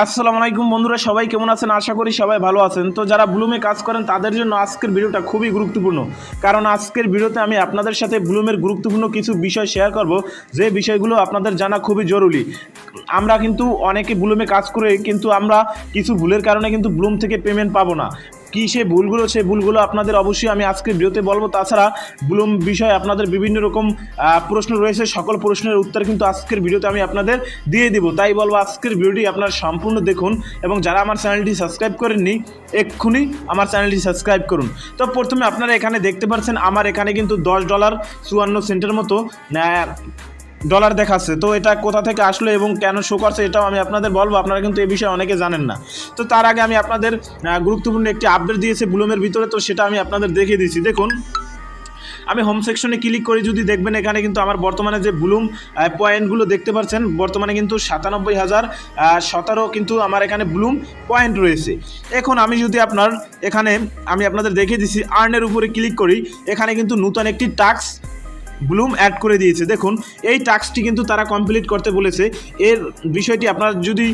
আসসালামু আলাইকুম বন্ধুরা, সবাই কেমন আছেন? আশা করি সবাই ভালো আছেন। তো যারা ব্লুমে কাজ করেন, তাদের জন্য আজকের ভিডিওটা খুবই গুরুত্বপূর্ণ। কারণ আজকের ভিডিওতে আমি আপনাদের সাথে ব্লুমের গুরুত্বপূর্ণ কিছু বিষয় শেয়ার করব। যে বিষয়গুলো আপনাদের জানা খুবই জরুরি। আমরা কিন্তু অনেকে ব্লুমে কাজ করে কিন্তু আমরা কিছু ভুলের কারণে কিন্তু ব্লুম থেকে পেমেন্ট পাবো না। কী সে ভুলগুলো সেই ভুলগুলো আপনাদের অবশ্যই আমি আজকের ভিডিওতে বলব। তাছাড়া ব্লুম বিষয়ে আপনাদের বিভিন্ন রকম প্রশ্ন রয়েছে, সকল প্রশ্নের উত্তর কিন্তু আজকের ভিডিওতে আমি আপনাদের দিয়ে দিব। তাই বলব আজকের ভিডিওটি আপনারা সম্পূর্ণ দেখুন এবং যারা আমার চ্যানেলটি সাবস্ক্রাইব করেননি, এক্ষুনি আমার চ্যানেলটি সাবস্ক্রাইব করুন। তো প্রথমে আপনারা এখানে দেখতে পাচ্ছেন, আমার এখানে কিন্তু দশ ডলার চুয়ান্ন সেন্টের মতো ডলার দেখাচ্ছে। তো এটা কোথা থেকে আসলো এবং কেন শো করছে এটাও আমি আপনাদের বলব। আপনারা কিন্তু এই বিষয়ে অনেকে জানেন না। তো তার আগে আমি আপনাদের গুরুত্বপূর্ণ একটি আপডেট দিয়েছে ব্লুমের ভিতরে। তো সেটা আমি আপনাদের দেখিয়ে দিচ্ছি। দেখুন, আমি হোম সেকশনে ক্লিক করে যদি দেখবেন, এখানে কিন্তু আমার বর্তমানে যে ব্লুম পয়েন্টগুলো দেখতে পাচ্ছেন, বর্তমানে কিন্তু সাতানব্বই হাজার সতেরো কিন্তু আমার এখানে ব্লুম পয়েন্ট রয়েছে। এখন আমি যদি আপনার এখানে, আমি আপনাদের দেখিয়ে দিচ্ছি আর্নের উপরে ক্লিক করি, এখানে কিন্তু নতুন একটি টাস্ক ব্লুম অ্যাড করে দিয়েছে। দেখুন, এই টাস্কটি কিন্তু তারা কমপ্লিট করতে বলেছে। এর বিষয়টি আপনার যদি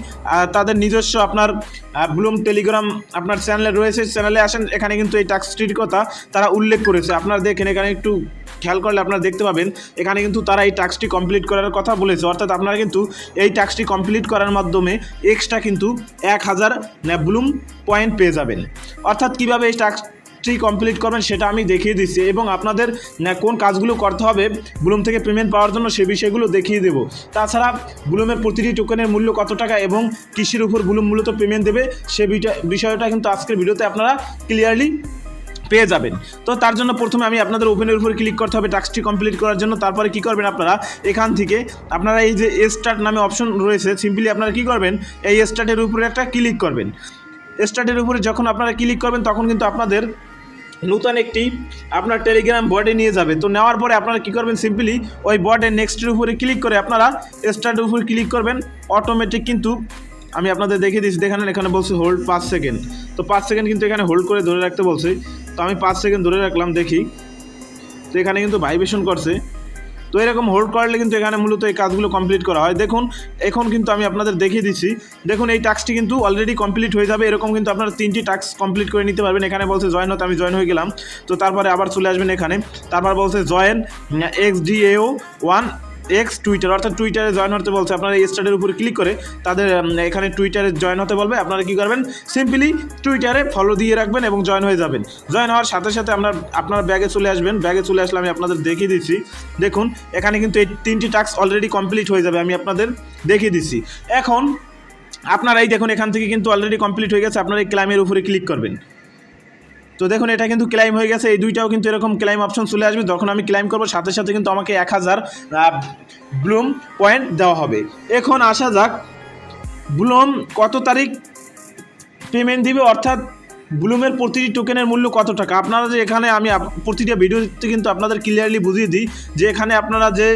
তাদের নিজস্ব আপনার ব্লুম টেলিগ্রাম আপনার চ্যানেলে রয়েছে চ্যানেলে আসেন, এখানে কিন্তু এই টাস্কটির কথা তারা উল্লেখ করেছে। আপনারা দেখেন, এখানে একটু খেয়াল করলে আপনারা দেখতে পাবেন, এখানে কিন্তু তারা এই টাস্কটি কমপ্লিট করার কথা বলেছে। অর্থাৎ আপনারা কিন্তু এই টাস্কটি কমপ্লিট করার মাধ্যমে এক্সট্রা কিন্তু এক হাজার ব্লুম পয়েন্ট পেয়ে যাবেন। অর্থাৎ কীভাবে এই টাস্ক টি কমপ্লিট করবেন, সেটা আমি দেখিয়ে দিচ্ছি। এবং আপনাদের কোন কাজগুলো করতে হবে ব্লুম থেকে পেমেন্ট পাওয়ার জন্য সে বিষয়গুলো দেখিয়ে দেবো। তাছাড়া ব্লুমের প্রতিটি টোকেনের মূল্য কত টাকা এবং কৃষির উপর ব্লুম মূলত পেমেন্ট দেবে, সে বিষয়টা কিন্তু আজকের ভিডিওতে আপনারা ক্লিয়ারলি পেয়ে যাবেন। তো তার জন্য প্রথমে আমি আপনাদের ওপেনের উপর ক্লিক করতে হবে টাস্কটি কমপ্লিট করার জন্য। তারপরে কি করবেন আপনারা, এখান থেকে আপনারা এই যে স্টার্ট নামে অপশন রয়েছে সিম্পলি আপনারা কি করবেন, এই স্টার্টের উপরে একটা ক্লিক করবেন। স্টার্টের উপরে যখন আপনারা ক্লিক করবেন, তখন কিন্তু আপনাদের নতুন একটি আপনার টেলিগ্রাম বর্ডে নিয়ে যাবে। তো নেওয়ার পরে আপনারা কী করবেন সিম্পলি ওই বর্ডের নেক্সটের উপরে ক্লিক করে আপনারা স্টার্টের উপরে ক্লিক করবেন। অটোমেটিক কিন্তু আমি আপনাদের দেখে দিচ্ছি। দেখেন, এখানে বলছে হোল্ড পাঁচ সেকেন্ড তো পাঁচ সেকেন্ড কিন্তু এখানে হোল্ড করে ধরে রাখতে বলছে। তো আমি পাঁচ সেকেন্ড ধরে রাখলাম, দেখি। তো এখানে কিন্তু ভাইব্রেশন করছে। তো এরকম হোল্ড করলে কিন্তু এখানে মূলত এই কাজগুলো কমপ্লিট করা হয়। দেখুন, এখন কিন্তু আমি আপনাদের দেখিয়ে দিচ্ছি। দেখুন, এই টাস্কটি কিন্তু অলরেডি কমপ্লিট হয়ে যাবে। এরকম কিন্তু আপনারা তিনটি টাস্ক কমপ্লিট করে নিতে পারবেন। এখানে বলছে জয়েন হতে আমি জয়েন হয়ে গেলাম। তো তারপরে আবার চলে আসবেন এখানে। তারপর বলছে জয়েন, এক্স ডি এও ওয়ান এক্স টুইটার অর্থাৎ টুইটারে জয়েন হতে বলছে। আপনারা এই স্টার্টের উপরে ক্লিক করে তাদের এখানে টুইটারে জয়েন হতে বলবে। আপনারা কী করবেন? সিম্পলি টুইটারে ফলো দিয়ে রাখবেন এবং জয়েন হয়ে যাবেন। জয়েন হওয়ার সাথে সাথে আপনার আপনার ব্যাগে চলে আসবেন। ব্যাগে চলে আসলে আমি আপনাদের দেখিয়ে দিচ্ছি। দেখুন, এখানে কিন্তু এই তিনটি টাস্ক অলরেডি কমপ্লিট হয়ে যাবে। আমি আপনাদের দেখিয়ে দিচ্ছি। এখন আপনারা এই দেখুন, এখান থেকে কিন্তু অলরেডি কমপ্লিট হয়ে গেছে। আপনারা এই ক্লাইমের উপরে ক্লিক করবেন। তো দেখুন, এটা কিন্তু ক্লাইম হয়ে গেছে। এই দুইটাও কিন্তু এরকম ক্লাইম অপশন চলে আসবে। যখন আমি ক্লাইম করব, সাথে সাথে কিন্তু আমাকে এক হাজার ব্লুম পয়েন্ট দেওয়া হবে। এখন আসা যাক ব্লুম কত তারিখ পেমেন্ট দিবে? অর্থাৎ ব্লুমের প্রতিটি টোকেনের মূল্য কত টাকা? আপনারা যে এখানে আমি প্রতিটা ভিডিওতে কিন্তু আপনাদের ক্লিয়ারলি বুঝিয়ে দিই যে এখানে আপনারা যে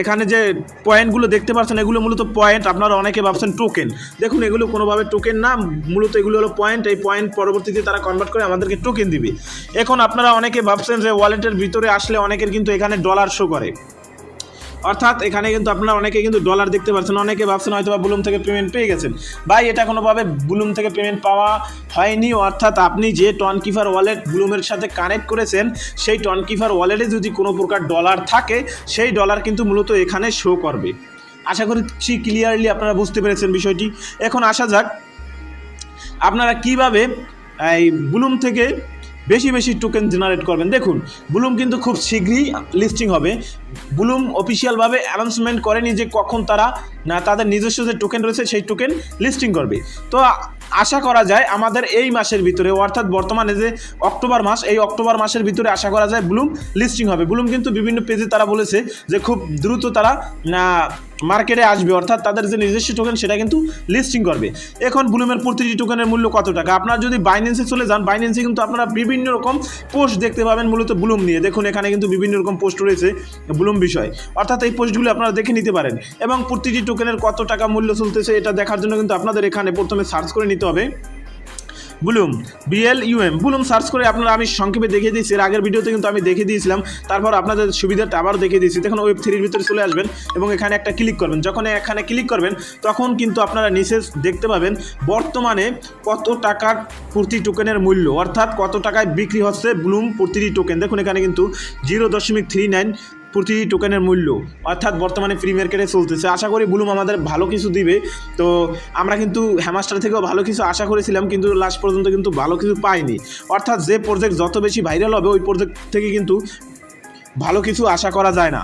এখানে যে পয়েন্টগুলো দেখতে পাচ্ছেন, এগুলো মূলত পয়েন্ট আপনারা অনেকে ভাবছেন টোকেন দেখুন, এগুলো কোনোভাবে টোকেন না, মূলত এগুলো হলো পয়েন্ট এই পয়েন্ট পরবর্তীতে তারা কনভার্ট করে আমাদেরকে টোকেন দিবে। এখন আপনারা অনেকে ভাবছেন যে ওয়ালেটের ভিতরে আসলে অনেকের কিন্তু এখানে ডলার শো করে। অর্থাৎ এখানে কিন্তু আপনারা অনেকে কিন্তু ডলার দেখতে পাচ্ছেন, অনেকে ভাবছেন হয়তো বা বুলুম থেকে পেমেন্ট পেয়ে গেছেন। ভাই, এটা কোনোভাবে বুলুম থেকে পেমেন্ট পাওয়া হয়নি, অর্থাৎ আপনি যে টন কিফার ওয়ালেট বুলুমের সাথে কানেক্ট করেছেন, সেই টন কিফার ওয়ালেটে যদি কোনো প্রকার ডলার থাকে, সেই ডলার কিন্তু মূলত এখানে শো করবে। আশা করছি ক্লিয়ারলি আপনারা বুঝতে পেরেছেন বিষয়টি। এখন আসা যাক, আপনারা কীভাবে এই বুলুম থেকে বেশি বেশি টোকেন জেনারেট করবেন। দেখুন বুলুম কিন্তু খুব শীঘ্রই লিস্টিং হবে। বুলুম অফিসিয়ালভাবে অ্যানাউন্সমেন্ট করেনি যে কখন তারা, না তাদের নিজস্ব যে টোকেন রয়েছে, সেই টোকেন লিস্টিং করবে। তো আশা করা যায় আমাদের এই মাসের ভিতরে, অর্থাৎ বর্তমানে যে অক্টোবর মাস, এই অক্টোবর মাসের ভিতরে আশা করা যায় ব্লুম লিস্টিং হবে। ব্লুম কিন্তু বিভিন্ন পেজে তারা বলেছে যে খুব দ্রুত তারা মার্কেটে আসবে, অর্থাৎ তাদের যে নিজস্ব টোকেন সেটা কিন্তু লিস্টিং করবে। এখন ব্লুমের প্রতিটি টোকেনের মূল্য কত টাকা? আপনারা যদি বাইন্যান্সে চলে যান বাইন্যান্সে কিন্তু আপনারা বিভিন্ন রকম পোস্ট দেখতে পাবেন, মূলত ব্লুম নিয়ে। দেখুন, এখানে কিন্তু বিভিন্ন রকম পোস্ট রয়েছে ব্লুম বিষয়। অর্থাৎ এই পোস্টগুলো আপনারা দেখে নিতে পারেন। এবং প্রতিটি টোকেনের কত টাকা মূল্য চলতেছে, এটা দেখার জন্য কিন্তু আপনাদের এখানে প্রথমে সার্চ করে নিতে হবে। Bloom BL UM bloom search করে আপনারা আমি সংক্ষেপে দেখিয়ে দিয়েছি। এর আগের ভিডিওতে কিন্তু আমি দেখিয়ে দিয়েছিলাম। তারপর আপনাদের সুবিধাটা আবারও দেখিয়ে দিয়েছি। দেখুন ওয়েব থ্রির ভিতরে চলে আসবেন এবং এখানে একটা ক্লিক করবেন। যখন এখানে ক্লিক করবেন, তখন কিন্তু আপনারা নিচে দেখতে পাবেন, বর্তমানে কত টাকার প্রতি টোকেনের মূল্য? অর্থাৎ কত টাকায় বিক্রি হচ্ছে ব্লুম প্রতিটি টোকেন দেখুন, এখানে কিন্তু জিরো দশমিক থ্রি নাইন প্রতিটি টোকেনের মূল্য, অর্থাৎ বর্তমানে ফ্রি মার্কেটে চলতেছে। আশা করি বুলুম আমাদের ভালো কিছু দিবে। তো আমরা কিন্তু হ্যামাস্টার থেকেও ভালো কিছু আশা করেছিলাম, কিন্তু লাস্ট পর্যন্ত কিন্তু ভালো কিছু পাইনি। অর্থাৎ যে প্রজেক্ট যত বেশি ভাইরাল হবে, ওই প্রজেক্ট থেকে কিন্তু ভালো কিছু আশা করা যায় না।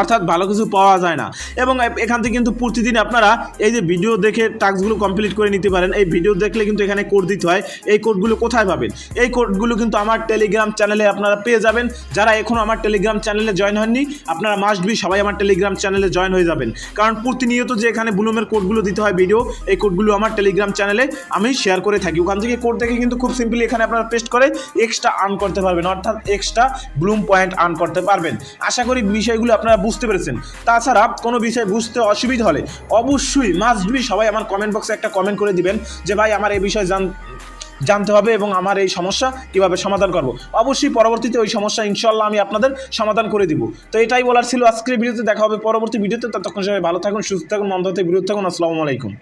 অর্থাৎ ভালো কিছু পাওয়া যায় না। এবং এখান থেকে কিন্তু প্রতিদিন আপনারা এই যে ভিডিও দেখে টাস্কগুলো কমপ্লিট করে নিতে পারেন। এই ভিডিও দেখলে কিন্তু এখানে কোড দিতে হয়। এই কোডগুলো কোথায় পাবেন? এই কোডগুলো কিন্তু আমার টেলিগ্রাম চ্যানেলে আপনারা পেয়ে যাবেন। যারা এখনও আমার টেলিগ্রাম চ্যানেলে জয়েন হননি, আপনারা মাস্ট বি সবাই আমার টেলিগ্রাম চ্যানেলে জয়েন হয়ে যাবেন। কারণ প্রতিনিয়ত যে এখানে ব্লুমের কোডগুলো দিতে হয় ভিডিও এই কোডগুলো আমার টেলিগ্রাম চ্যানেলে আমি শেয়ার করে থাকি। ওখান থেকে কোড দেখে কিন্তু খুব সিম্পলি এখানে আপনারা পেস্ট করে এক্সট্রা আর্ন করতে পারবেন। অর্থাৎ এক্সট্রা ব্লুম পয়েন্ট আর্ন করতে পারবেন। আশা করি বিষয়গুলো আপনারা বুঝতে পেরেছেন। তাছাড়া কোনো বিষয় বুঝতে অসুবিধা হলে অবশ্যই মাস্ট বি সবাই আমার কমেন্ট বক্সে একটা কমেন্ট করে দিবেন যে, ভাই, আমার এই বিষয়ে জান, জানতে হবে এবং আমার এই সমস্যা কীভাবে সমাধান করব? অবশ্যই পরবর্তীতে ওই সমস্যা ইনশাল্লাহ আমি আপনাদের সমাধান করে দিব। তো এটাই বলার ছিল আজকের ভিডিওতে। দেখা হবে পরবর্তী ভিডিওতে। ততক্ষণ সবাই ভালো থাকুন, সুস্থ থাকুন, মন্দ হতে বিরত থাকুন। আসসালামু আলাইকুম।